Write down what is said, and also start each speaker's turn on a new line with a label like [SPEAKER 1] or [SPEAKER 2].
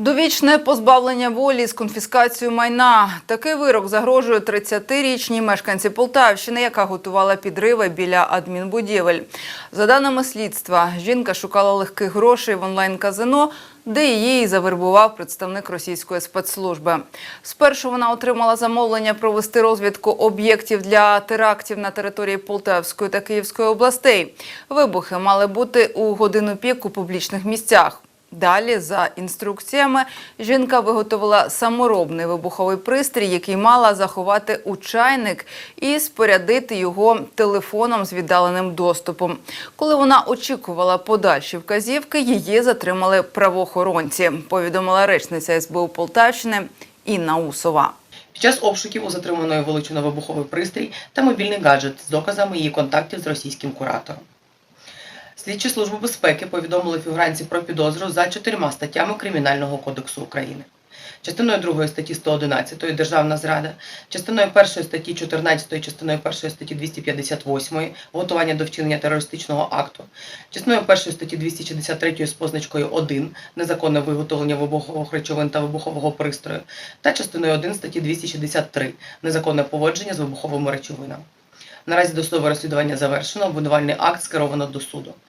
[SPEAKER 1] Довічне позбавлення волі з конфіскацією майна. Такий вирок загрожує 30-річній мешканці Полтавщини, яка готувала підриви біля адмінбудівель. За даними слідства, жінка шукала легких грошей в онлайн-казино, де її завербував представник російської спецслужби. Спершу вона отримала замовлення провести розвідку об'єктів для терактів на території Полтавської та Київської областей. Вибухи мали бути у годину пік у публічних місцях. Далі, за інструкціями, жінка виготовила саморобний вибуховий пристрій, який мала заховати у чайник і спорядити його телефоном з віддаленим доступом. Коли вона очікувала подальші вказівки, її затримали правоохоронці. Повідомила речниця СБУ Полтавщини Інна Усова.
[SPEAKER 2] Під час обшуків у затриманої вилучено вибуховий пристрій та мобільний гаджет з доказами її контактів з російським куратором. Слідчі служби безпеки повідомили фігуранці про підозру за чотирма статтями Кримінального кодексу України. Частиною 2 статті 111 Державна зрада, частиною 1 статті 14, частиною 1 статті 258 готування до вчинення терористичного акту, частиною 1 статті 263 з позначкою 1 незаконне виготовлення вибухових речовин та вибухового пристрою та частиною 1 статті 263 незаконне поводження з вибуховими речовинами. Наразі досудове розслідування завершено, обвинувальний акт скеровано до суду.